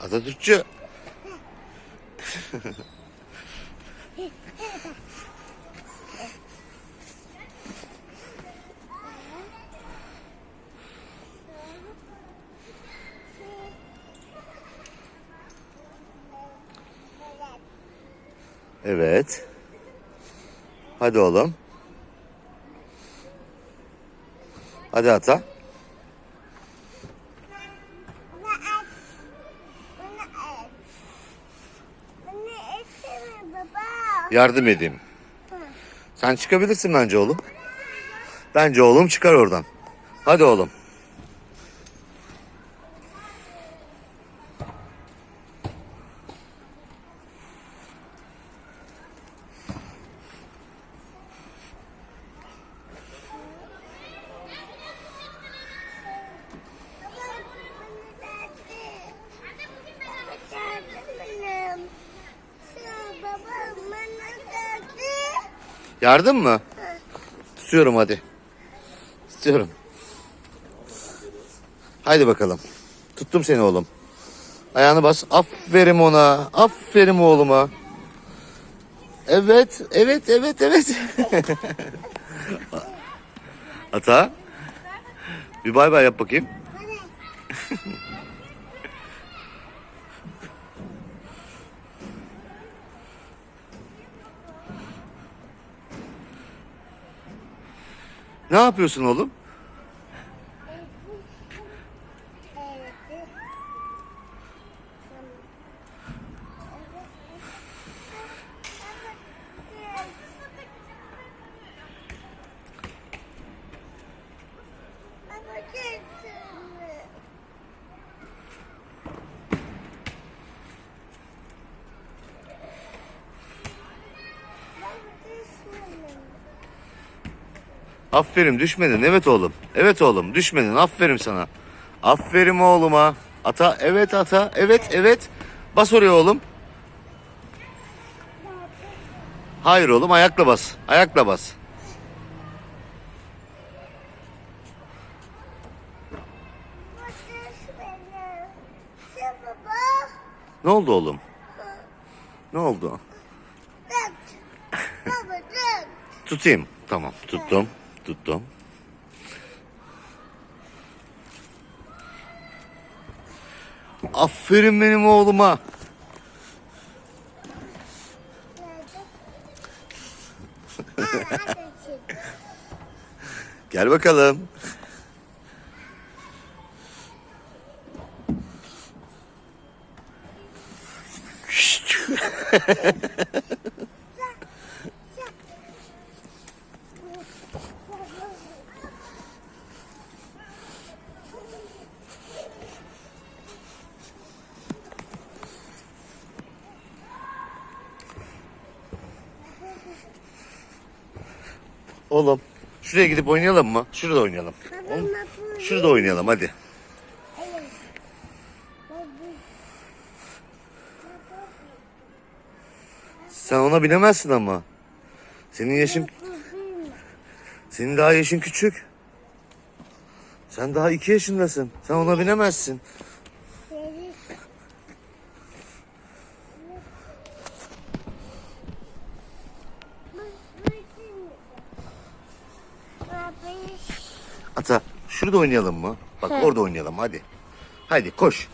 Atatürkçü. Evet. Hadi oğlum. Hadi ata. Yardım edeyim. Sen çıkabilirsin bence oğlum. Bence oğlum çıkar oradan. Hadi oğlum. Yardım mı? Tutuyorum hadi. Tutuyorum. Haydi bakalım. Tuttum seni oğlum. Ayağını bas. Aferin ona. Aferin oğluma. Evet, evet, evet, evet. Ata. Bir bay bay yap bakayım. Ne yapıyorsun oğlum? Aferin düşmedin. Evet oğlum. Evet oğlum düşmedin. Aferin sana. Aferin oğluma. Ata evet ata. Evet evet. Bas oraya oğlum. Hayır oğlum ayakla bas. Ayakla bas. Ne oldu oğlum? Ne oldu? Tutayım. Tamam tuttum. Tuttum. Aferin benim oğluma. Gel bakalım. Oğlum şuraya gidip oynayalım mı? Şurada oynayalım. Oğlum, şurada oynayalım hadi. Sen ona binemezsin ama. Senin yaşın senin daha yaşın küçük. Sen daha iki yaşındasın. Sen ona binemezsin. Ata şurada oynayalım mı? Bak orada oynayalım hadi. Hadi koş.